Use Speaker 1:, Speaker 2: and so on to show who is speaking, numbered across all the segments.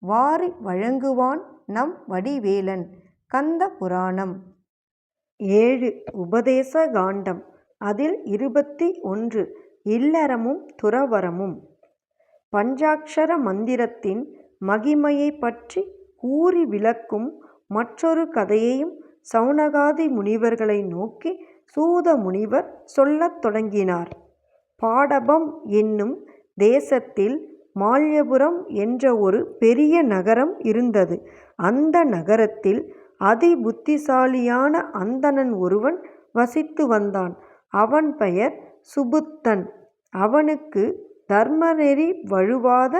Speaker 1: வாரி வழங்குவான் நம் வடிவேலன். கந்த புராணம். ஏழு உபதேச காண்டம். அதில் இருபத்தி ஒன்று இல்லறமும் துறவறமும். பஞ்சாக்ஷர மந்திரத்தின் மகிமையை பற்றி கூறி விளக்கும் மற்றொரு கதையையும் சௌனகாதி முனிவர்களை நோக்கி சூத முனிவர் சொல்லத் தொடங்கினார். பாடபம் என்னும் தேசத்தில் மால்யபுரம் என்ற ஒரு பெரிய நகரம் இருந்தது. அந்த நகரத்தில் அதி புத்திசாலியான அந்தணன் ஒருவன் வசித்து வந்தான். அவன் பெயர் சுபுத்தன். அவனுக்கு தர்மநெறி வழுவாத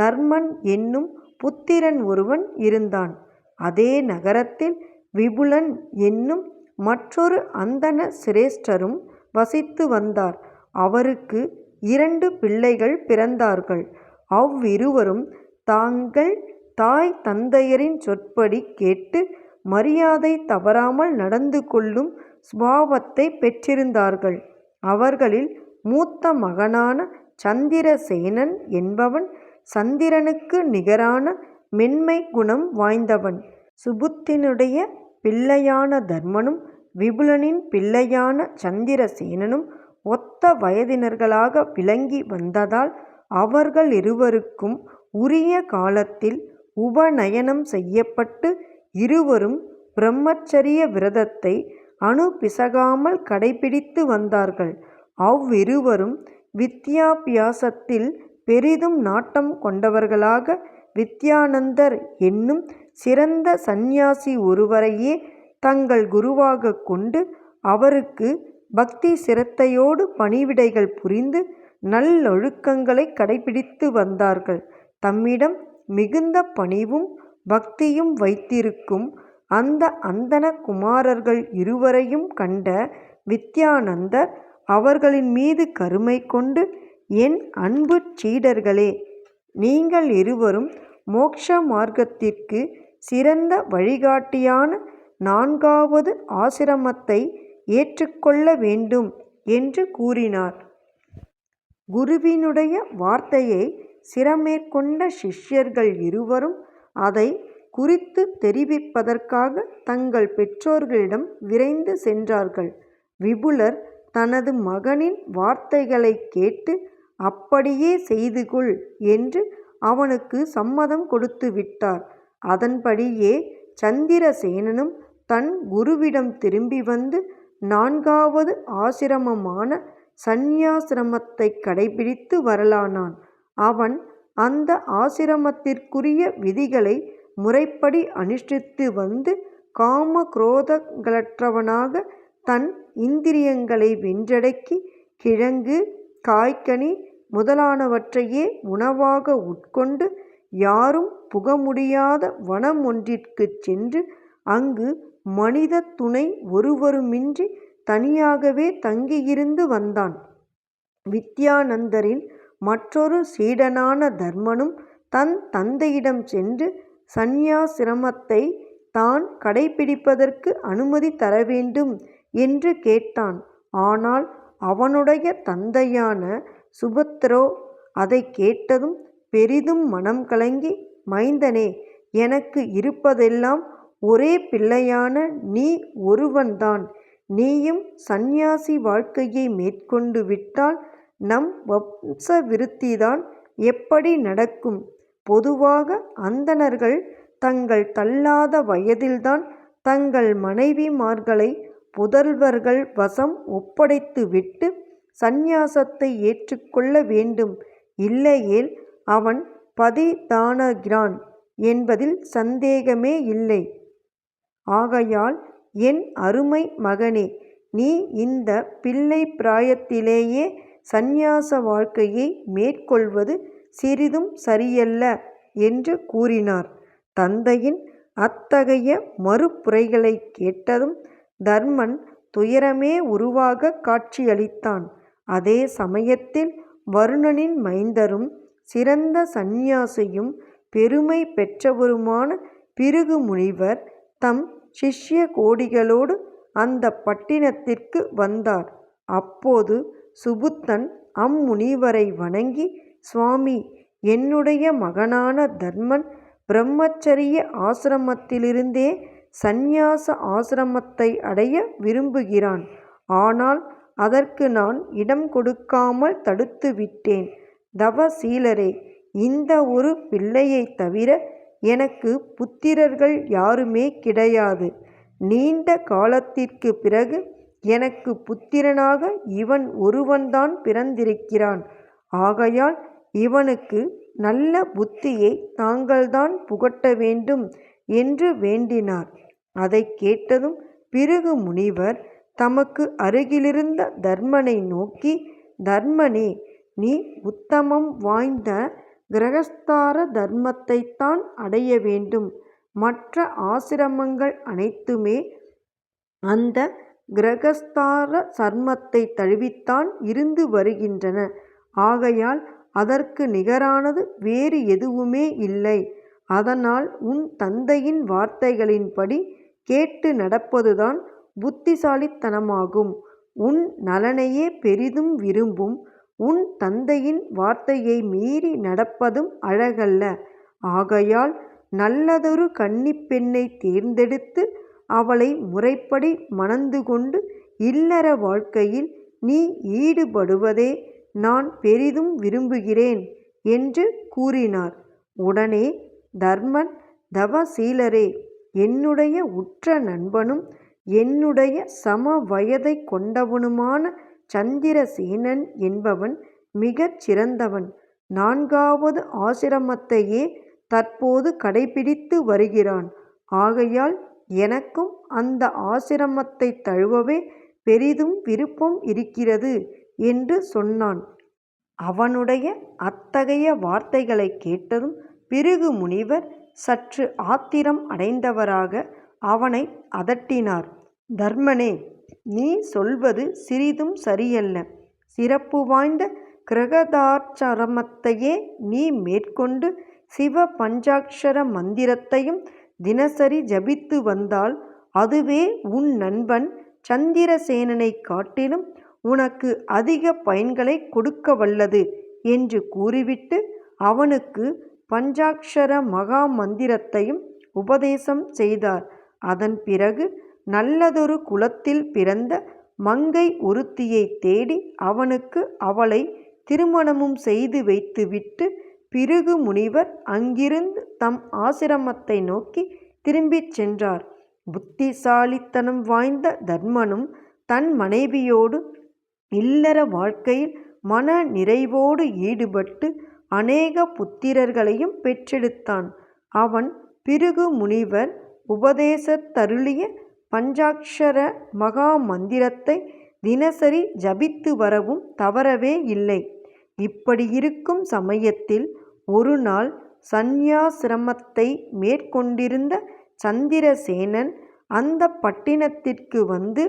Speaker 1: தர்மன் என்னும் புத்திரன் ஒருவன் இருந்தான். அதே நகரத்தில் விபுலன் என்னும் மற்றொரு அந்தண சிரேஷ்டரும் வசித்து வந்தார். அவருக்கு இரண்டு பிள்ளைகள் பிறந்தார்கள். அவ்விருவரும் தாங்கள் தாய் தந்தையரின் சொற்படி கேட்டு மரியாதை தவறாமல் நடந்து கொள்ளும் சுபாவத்தை பெற்றிருந்தார்கள். அவர்களில் மூத்த மகனான சந்திரசேனன் என்பவன் சந்திரனுக்கு நிகரான மென்மை குணம் வாய்ந்தவன். சுபுத்தினுடைய பிள்ளையான தர்மனும் விபுலனின் பிள்ளையான சந்திரசேனனும் ஒத்த வயதினர்களாக விளங்கி வந்ததால் அவர்கள் இருவருக்கும் உரிய காலத்தில் உபநயனம் செய்யப்பட்டு இருவரும் பிரம்மச்சரிய விரதத்தை அணுபிசகாமல் கடைபிடித்து வந்தார்கள். அவ்விருவரும் வித்யாபியாசத்தில் பெரிதும் நாட்டம் கொண்டவர்களாக வித்யானந்தர் என்னும் சிறந்த சந்நியாசி ஒருவரையே தங்கள் குருவாக கொண்டு அவருக்கு பக்தி சிரத்தையோடு பணிவிடைகள் புரிந்து நல்லொழுக்கங்களை கடைபிடித்து வந்தார்கள். தம்மிடம் மிகுந்த பணிவும் பக்தியும் வைத்திருக்கும் அந்த அந்தன குமாரர்கள் இருவரையும் கண்ட வித்யானந்தர் அவர்களின் மீது கருமை கொண்டு என் அன்பு சீடர்களே நீங்கள் இருவரும் மோக்ஷ மார்க்கத்திற்கு சிறந்த வழிகாட்டியான நான்காவது ஆசிரமத்தை ஏற்றுக்கொள்ள வேண்டும் என்று கூறினார். குருவினுடைய வார்த்தையை சிரமேற்கொண்ட சிஷ்யர்கள் இருவரும் அதை குறித்து தெரிவிப்பதற்காக தங்கள் பெற்றோர்களிடம் விரைந்து சென்றார்கள். விபுலர் தனது மகனின் வார்த்தைகளை கேட்டு அப்படியே செய்து கொள் என்று அவனுக்கு சம்மதம் கொடுத்து விட்டார். அதன்படியே சந்திரசேனனும் தன் குருவிடம் திரும்பி வந்து நான்காவது ஆசிரமமான சந்நியாசிரமத்தை கடைபிடித்து வரலானான். அவன் அந்த ஆசிரமத்திற்குரிய விதிகளை முறைப்படி அனுஷ்டித்து வந்து காம குரோதங்களற்றவனாக தன் இந்திரியங்களை வென்றடக்கி கிழங்கு காய்கனி முதலானவற்றையே உணவாக உட்கொண்டு யாரும் புக முடியாத வனம் ஒன்றிற்குச் சென்று அங்கு மனித துணை ஒருவருமின்றி தனியாகவே தங்கியிருந்து வந்தான். வித்யானந்தரின் மற்றொரு சீடனான தர்மனும் தன் தந்தையிடம் சென்று சந்நியாசிரமத்தை தான் கடைப்பிடிப்பதற்கு அனுமதி தரவேண்டும் என்று கேட்டான். ஆனால் அவனுடைய தந்தையான சுபத்ரோ அதைக் கேட்டதும் பெரிதும் மனம் கலங்கி மைந்தனே எனக்கு இருப்பதெல்லாம் ஒரே பிள்ளையான நீ ஒருவன்தான். நீயும் சந்நியாசி வாழ்க்கையை மேற்கொண்டு விட்டால் நம் வம்ச விருத்திதான் எப்படி நடக்கும்? பொதுவாக அந்தணர்கள் தங்கள் தள்ளாத வயதில்தான் தங்கள் மனைவிமார்களை புதல்வர்கள் வசம் ஒப்படைத்து விட்டு சந்நியாசத்தை ஏற்றுக்கொள்ள வேண்டும். இல்லையேல் அவன் பதிதானகிறான் என்பதில் சந்தேகமே இல்லை. ஆகையால் என் அருமை மகனே நீ இந்த பிள்ளை பிராயத்திலேயே சந்நியாச வாழ்க்கையை மேற்கொள்வது சிறிதும் சரியல்ல. என்று கூறினார். தந்தையின் அத்தகைய மறுப்புரைகளைக் கேட்டதும் தர்மன் துயரமே உருவாகக் காட்சியளித்தான். அதே சமயத்தில் வருணனின் மைந்தரும் சிறந்த சந்நியாசியும் பெருமை பெற்றவருமான பிருகு முனிவர் தம் சிஷ்ய கோடிகளோடு அந்த பட்டினத்திற்கு வந்தார். அப்போது சுபுத்தன் அம்முனிவரை வணங்கி சுவாமி என்னுடைய மகனான தர்மன் பிரம்மச்சரிய ஆசிரமத்திலிருந்தே சந்நியாச ஆசிரமத்தை அடைய விரும்புகிறான். ஆனால் அதற்கு நான் இடம் கொடுக்காமல் தடுத்துவிட்டேன். தவசீலரே இந்த ஒரு பிள்ளையைத் தவிர எனக்கு புத்திரர்கள் யாருமே கிடையாது. நீண்ட காலத்திற்குப் பிறகு எனக்கு புத்திரனாக இவன் ஒருவன்தான் பிறந்திருக்கிறான். ஆகையால் இவனுக்கு நல்ல புத்தியை தாங்கள்தான் புகட்ட வேண்டும் என்று வேண்டினார். அதைக் கேட்டதும் பிறகு முனிவர் தமக்கு அருகிலிருந்த தர்மனை நோக்கி தர்மனே நீ உத்தமம் வாய்ந்த கிரகஸ்தார தர்மத்தைத்தான் அடைய வேண்டும். மற்ற ஆசிரமங்கள் அனைத்துமே அந்த கிரகஸ்தார சர்மத்தை தழுவித்தான் இருந்து வருகின்றன. ஆகையால் அதற்கு நிகரானது வேறு எதுவுமே இல்லை. அதனால் உன் தந்தையின் வார்த்தைகளின்படி கேட்டு நடப்பதுதான் புத்திசாலித்தனமாகும். உன் நலனையே பெரிதும் விரும்பும் உன் தந்தையின் வார்த்தையை மீறி நடப்பதும் அழகல்ல. ஆகையால் நல்லதொரு கன்னிப்பெண்ணை தேர்ந்தெடுத்து அவளை முறைப்படி மணந்து கொண்டு இல்லற வாழ்க்கையில் நீ ஈடுபடுவதே நான் பெரிதும் விரும்புகிறேன் என்று கூறினார். உடனே தர்மன் தவசீலரே என்னுடைய உற்ற நண்பனும் என்னுடைய சம வயதைக் கொண்டவனுமான சந்திரசேனன் என்பவன் மிகச் சிறந்தவன். நான்காவது ஆசிரமத்தையே தற்போது கடைப்பிடித்து வருகிறான். ஆகையால் எனக்கும் அந்த ஆசிரமத்தைத் தழுவவே பெரிதும் விருப்பம் இருக்கிறது என்று சொன்னான். அவனுடைய அத்தகைய வார்த்தைகளைக் கேட்டதும் பிருகு முனிவர் சற்று ஆத்திரம் அடைந்தவராக அவனை அதட்டினார். தர்மனே நீ சொல்வது சிறிதும் சரியல்ல. சிறப்பு வாய்ந்த கிரகதாச்சரமத்தையே நீ மேற்கொண்டு சிவ பஞ்சாக்ஷர மந்திரத்தையும் தினசரி ஜபித்து வந்தால் அதுவே உன் நண்பன் சந்திரசேனனை காட்டிலும் உனக்கு அதிக பயன்களை கொடுக்க வல்லது என்று கூறிவிட்டு அவனுக்கு பஞ்சாக்ஷர மகா மந்திரத்தையும் உபதேசம் செய்தார். அதன் பிறகு நல்லதொரு குலத்தில் பிறந்த மங்கை ஒருத்தியை தேடி அவனுக்கு அவளை திருமணமும் செய்து வைத்துவிட்டு பிருகு முனிவர் அங்கிருந்து தம் ஆசிரமத்தை நோக்கி திரும்பிச் சென்றார். புத்திசாலித்தனம் வாய்ந்த தர்மனும் தன் மனைவியோடு இல்லற வாழ்க்கையில் மன நிறைவோடு ஈடுபட்டு அநேக புத்திரர்களையும் பெற்றெடுத்தான். அவன் பிருகு முனிவர் தருளிய பஞ்சாக்ஷர மகா மந்திரத்தை தினசரி ஜபித்து வரவும் தவறவே இல்லை. இப்படி இருக்கும் சமயத்தில் ஒரு நாள் சந்நியாசிரமத்தை மேற்கொண்டிருந்த சந்திரசேனன் அந்த பட்டினத்திற்கு வந்து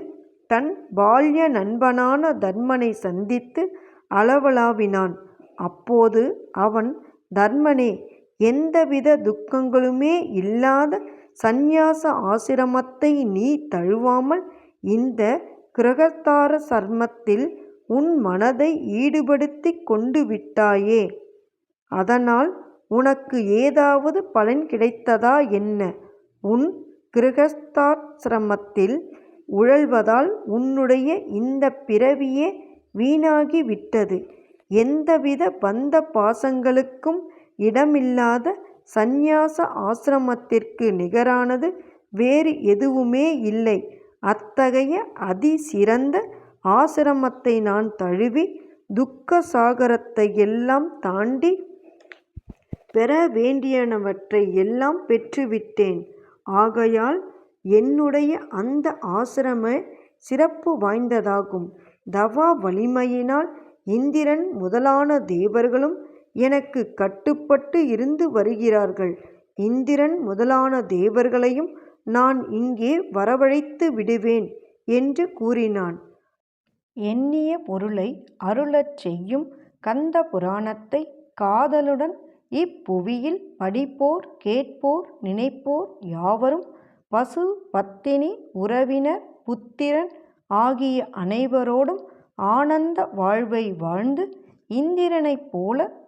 Speaker 1: தன் பால்ய நண்பனான தர்மனை சந்தித்து அளவலாவினான் அப்போது அவன் தர்மனே எந்தவித துக்கங்களுமே இல்லாத சந்நியாச ஆசிரமத்தை நீ தழுவாமல் இந்த கிரகஸ்தாரசர்மத்தில் உன் மனதை ஈடுபடுத்திக் கொண்டுவிட்டாயே. அதனால் உனக்கு ஏதாவது பலன் கிடைத்ததா என்ன? உன் கிரகஸ்தாசிரமத்தில் உழல்வதால் உன்னுடைய இந்த பிறவியே வீணாகி விட்டது. எந்தவித பந்த பாசங்களுக்கும் இடமில்லாத சந்நியாச ஆசிரமத்திற்கு நிகரானது வேறு எதுவுமே இல்லை. அத்தகைய அதி சிறந்த ஆசிரமத்தை நான் தழுவி துக்க சாகரத்தையெல்லாம் தாண்டி பெற வேண்டியனவற்றை எல்லாம் பெற்றுவிட்டேன். ஆகையால் என்னுடைய அந்த ஆசிரம சிறப்பு வாய்ந்ததாகும். தவா வலிமையினால் இந்திரன் முதலான தேவர்களும் எனக்கு கட்டுப்பட்டு இருந்து வருகிறார்கள். இந்திரன் முதலான தேவர்களையும் நான் இங்கே வரவழைத்து விடுவேன் என்று கூறினான். எண்ணிய பொருளை அருளச் செய்யும் கந்த புராணத்தை காதலுடன் இப்புவியில் படிப்போர் கேட்போர் நினைப்போர் யாவரும் பசு பத்தினி உறவினர் புத்திரன் ஆகிய அனைவரோடும் ஆனந்த வாழ்வை வாழ்ந்து இந்திரனைப் போல